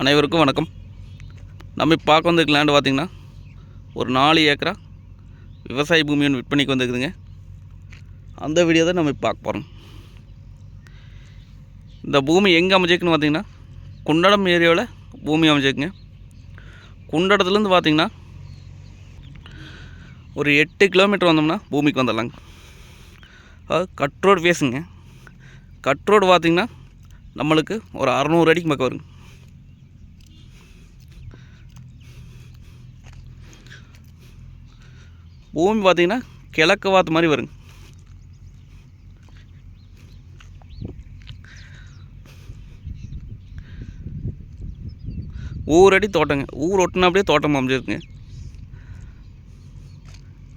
அனைவருக்கும் வணக்கம். நம்ம இப்போ பார்க்க வந்திருக்க லேண்டு பார்த்திங்கன்னா ஒரு நாலு ஏக்கரா விவசாய பூமி ஒன்று விற்பனைக்கு வந்திருக்குதுங்க. அந்த வீடியோ தான் நம்ம இப்போ பார்க்க போகிறோம் இந்த பூமி எங்கே அமைஞ்சிருக்குன்னு பார்த்திங்கன்னா குண்டடம் ஏரியாவில் பூமி அமைஞ்சிருக்குங்க. குண்டடத்துலேருந்து பார்த்திங்கன்னா ஒரு எட்டு கிலோமீட்டர் வந்தோம்னா பூமிக்கு வந்துடலாங்க. அதாவது கட் ரோடு பேசுங்க. கட் ரோடு பார்த்திங்கன்னா நம்மளுக்கு ஒரு அறநூறு அடிக்கு பக்கம் வருங்க. பூமி பார்த்தீங்கன்னா கிழக்கு வாத்து மாதிரி வருங்க. ஊரடி தோட்டங்க. ஊர் ஒட்டினா அப்படியே தோட்டம் அமைஞ்சிருக்குங்க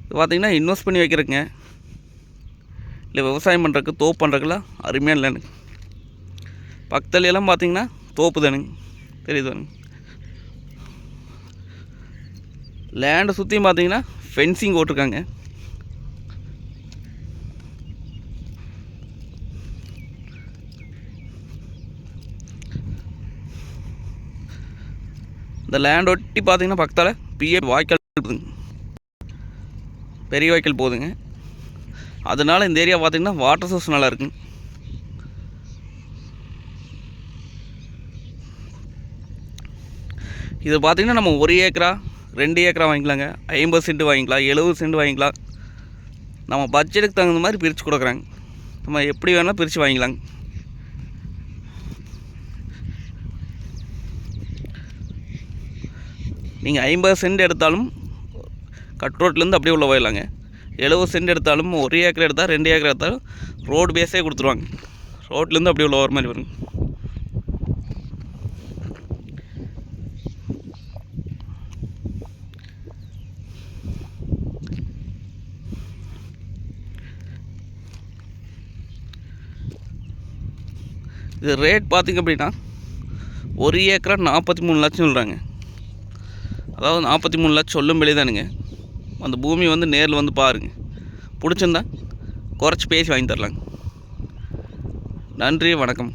இது இன்வெஸ்ட் பண்ணி வைக்கிறதுங்க. இல்லை விவசாயம் பண்ணுறக்கு தோப்பு பண்ணுறக்குலாம் அருமையாக இல்லைனுங்க பக்கத்துல பார்த்திங்கன்னா பார்த்தீங்கன்னா தோப்பு தானுங்க. தெரியுது தானுங்க லேண்டை சுற்றியும் பார்த்தீங்கன்னா ஃபென்சிங் போட்டிருக்காங்க. இந்த லேண்ட் ஒட்டி பார்த்தீங்கன்னா பக்கத்தால் பிஏ வாய்க்கால் இருக்குதுங்க பெரிய வாய்க்கால் போகுதுங்க. அதனால இந்த ஏரியா பார்த்தீங்கன்னா வாட்டர் சோர்ஸ் நல்லா இருக்குங்க. இது பார்த்தீங்கன்னா நம்ம ஒரு ஏக்கரா ரெண்டு ஏக்கரா வாங்கிக்கலாங்க. ஐம்பது சென்ட் வாங்கிக்கலாம் எழுபது சென்ட் வாங்கிக்கலாம். நம்ம பட்ஜெட்டுக்கு தகுந்த மாதிரி பிரித்து கொடுக்குறாங்க. நம்ம எப்படி வேணால் பிரித்து வாங்கிக்கலாங்க. நீங்கள் ஐம்பது சென்ட் எடுத்தாலும் கட் ரோட்லேருந்து அப்படியே உள்ள போயிடலாங்க. எழுபது சென்ட் எடுத்தாலும் ஒரு ஏக்கர் எடுத்தால் ரெண்டு ஏக்கர் எடுத்தாலும் ரோடு பேஸே கொடுத்துருவாங்க. ரோட்லேருந்து அப்படியே உள்ள வர மாதிரி வருங்க இது ரேட் பார்த்திங்க அப்படின்னா ஒரு ஏக்கரா நாற்பத்தி மூணு லட்சம் சொல்கிறாங்க அதாவது நாற்பத்தி மூணு லட்சம் சொல்லும் தானுங்க அந்த பூமி வந்து நேரில் வந்து பாருங்கள் பிடிச்சிருந்தா குறைச்சி பேசி வாங்கி தரலாங்க. நன்றி வணக்கம்.